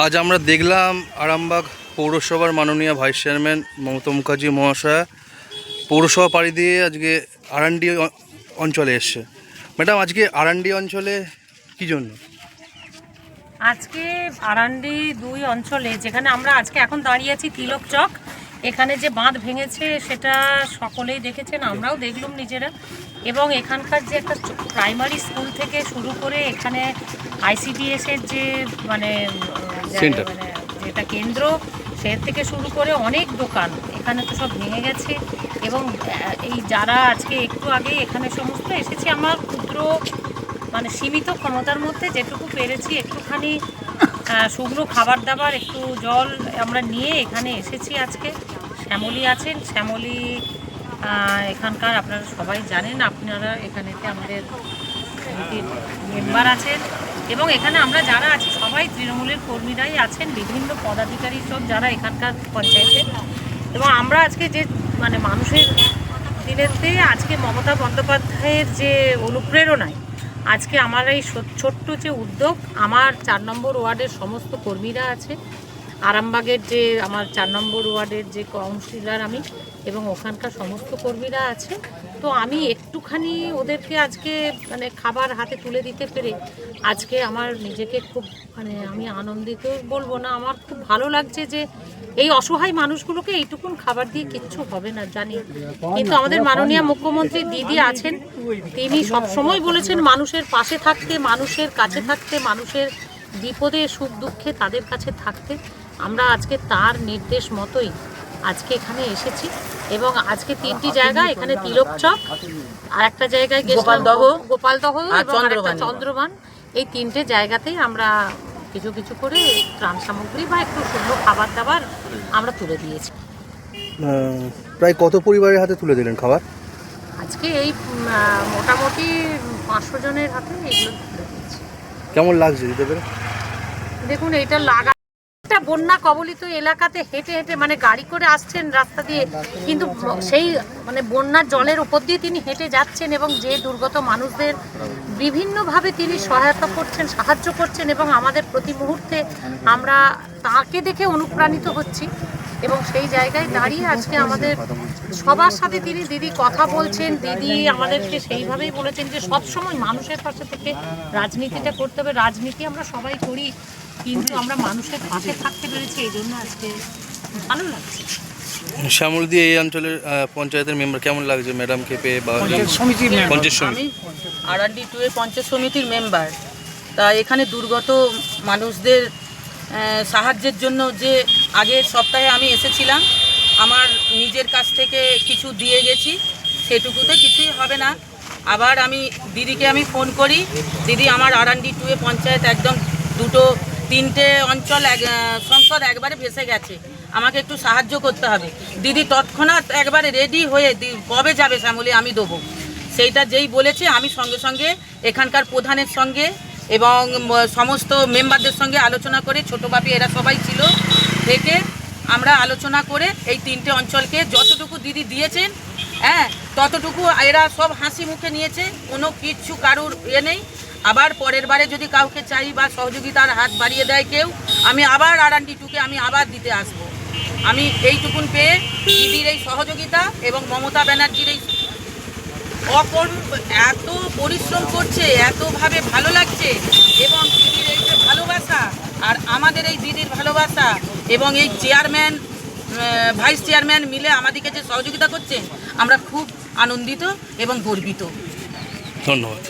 আজ আমরা দেখলাম আরামবাগ পৌরসভার মাননীয় ভাইস চেয়ারম্যান মমতা মুখার্জি মহাশয়া পৌরসভা পাড়ি দিয়ে আজকে আরান্ডি অঞ্চলে এসছে। ম্যাডাম, আজকে আরান্ডি অঞ্চলে কি জন্য? আজকে আরান্ডি দুই অঞ্চলে, যেখানে আমরা আজকে এখন দাঁড়িয়ে আছি তিলক চক, এখানে যে বাঁধ ভেঙেছে সেটা সকলেই দেখেছেন, আমরাও দেখলাম নিজেরা। এবং এখানকার যে একটা প্রাইমারি স্কুল থেকে শুরু করে এখানে আইসিডিএস এর যে মানে উম, যে- Center. মানে যেটা কেন্দ্র সে থেকে শুরু করে অনেক দোকান। এখানে তো সব ভেঙে গেছে। এবং এই যারা আজকে একটু আগে এখানে সমস্ত এসেছি আমার ক্ষুদ্র মানে সীমিত ক্ষমতার মধ্যে যেটুকু পেরেছি একটুখানি শুকনো খাবার দাবার একটু জল আমরা নিয়ে এখানে এসেছি আজকে। শ্যামলী আছেন। শ্যামলী এখানকার আপনারা সবাই জানেন আপনারা এখানেতে আমাদের মেম্বার আছেন এবং এখানে আমরা যারা আছি, সবাই তৃণমূলের কর্মীরাই আছেন, বিভিন্ন পদাধিকারী সব যারা এখানকার পঞ্চায়েতে। এবং আমরা আজকে যে মানে মানুষের দিনেতে আজকে মমতা বন্দ্যোপাধ্যায়ের যে অনুপ্রেরণায় আজকে আমার এই ছোট্ট যে উদ্যোগ, আমার চার নম্বর ওয়ার্ডের সমস্ত কর্মীরা আছে। আরামবাগের যে আমার চার নম্বর ওয়ার্ডের যে কাউন্সিলর আমি এবং ওখানকার সমস্ত কর্মীরা আছে, তো আমি একটুখানি ওদেরকে আজকে মানে খাবার হাতে তুলে দিতে পেরে আজকে আমার নিজেকে খুব মানে আমি আনন্দিত বলব না, আমার খুব ভালো লাগছে যে এই অসহায় মানুষগুলোকে এইটুকুন খাবার দিয়ে কিচ্ছু হবে না, জানি। কিন্তু আমাদের মাননীয় মুখ্যমন্ত্রী দিদি আছেন, তিনি সবসময় বলেছেন মানুষের পাশে থাকতে, মানুষের কাছে থাকতে, মানুষের বিপদে, সুখ দুঃখে তাদের কাছে থাকতে। আমরা আজকে তার নির্দেশ মতোই আজকে এখানে এসেছি এবং আজকে তিনটি জায়গা এখানে তিলক চক আর একটা জায়গায় গেছিলাম গোপালদহ, গোপালদহ এবং চন্দ্রবান। চন্দ্রবান এই তিনটে জায়গাতেই আমরা কিছু কিছু করে ত্রাণ সামগ্রী বা একটু শুকনো খাবার দাবার আমরা তুলে দিয়েছি। প্রায় কত পরিবারের হাতে তুলে দিলেন খাবার? আজকে এই মোটামুটি পাঁচশো জনের হাতে এগুলো তুলে দিয়েছি। কেমন লাগছে দিতে পেরে? দেখুন এটা লাগা বন্যা কবলিত এলাকাতে হেঁটে হেঁটে মানে গাড়ি করে আসছেন রাস্তা দিয়ে। কিন্তু সেই মানে বন্যার জলের উপর দিয়ে তিনি হেঁটে যাচ্ছেন এবং যে দুর্গত মানুষদের বিভিন্নভাবে তিনি সহায়তা করছেন, সাহায্য করছেন এবং আমাদের প্রতি মুহূর্তে আমরা তাকে দেখে অনুপ্রাণিত হচ্ছি। এবং সেই জায়গায় দাঁড়িয়ে আজকে আমাদের সবার সাথে তিনি দিদি কথা বলছেন দিদি আমাদেরকে সেইভাবেই বলেছেন যে সব সময় মানুষের পাশে থেকে রাজনীতিটা করতে হবে। রাজনীতি আমরা সবাই করি কিন্তু আমরা মানুষের পাশে থাকতে পেরেছি এই জন্য আজকে ভালো লাগছে। শ্যামল দিয়ে এই অঞ্চলের পঞ্চায়েতের মেম্বার কেমন লাগছে ম্যাডামকে পেয়ে বা পঞ্চায়েত সমিতি আমি আরআরডি টু এর পঞ্চায়েত সমিতির মেম্বার। তা এখানে দুর্গত মানুষদের সাহায্যের জন্য যে আগের সপ্তাহে আমি এসেছিলাম। আমার নিজের কাছ থেকে কিছু দিয়ে গেছি, সেটুকুতে কিছুই হবে না। আবার আমি দিদিকে আমি ফোন করি, দিদি আমার আরআরডি টু এ পঞ্চায়েত একদম দুটো, তিনটে অঞ্চল এক সংসদ একবারে ভেসে গেছে। আমাকে একটু সাহায্য করতে হবে। দিদি তৎক্ষণাৎ একবারে রেডি হয়ে কবে যাবে শ্যামলি আমি দেবো। সেইটা যেই বলেছে, আমি সঙ্গে সঙ্গে এখানকার প্রধানের সঙ্গে এবং সমস্ত মেম্বারদের সঙ্গে আলোচনা করে, ছোটো বাপি এরা সবাই ছিল থেকে আমরা আলোচনা করে এই তিনটে অঞ্চলকে যতটুকু দিদি দিয়েছেন হ্যাঁ ততটুকু এরা সব হাসি মুখে নিয়েছে, কোনো কিচ্ছু কারুর এ নেই। আবার পরের বারে যদি কাউকে চাই বা সহযোগিতার হাত বাড়িয়ে দেয় কেউ, আমি আবার আরান্ডি টুকে আমি আবার দিতে আসব। আমি এইটুকুন পেয়ে দিদির এই সহযোগিতা এবং মমতা ব্যানার্জির এই অকর্ম এত পরিশ্রম করছে, এতভাবে ভালো লাগছে এবং ভালোবাসা আর আমাদের এই দিদির ভালোবাসা এবং এই চেয়ারম্যান ভাইস চেয়ারম্যান মিলে আমাদেরকে যে সহযোগিতা করছে আমরা খুব আনন্দিত এবং গর্বিত। ধন্যবাদ।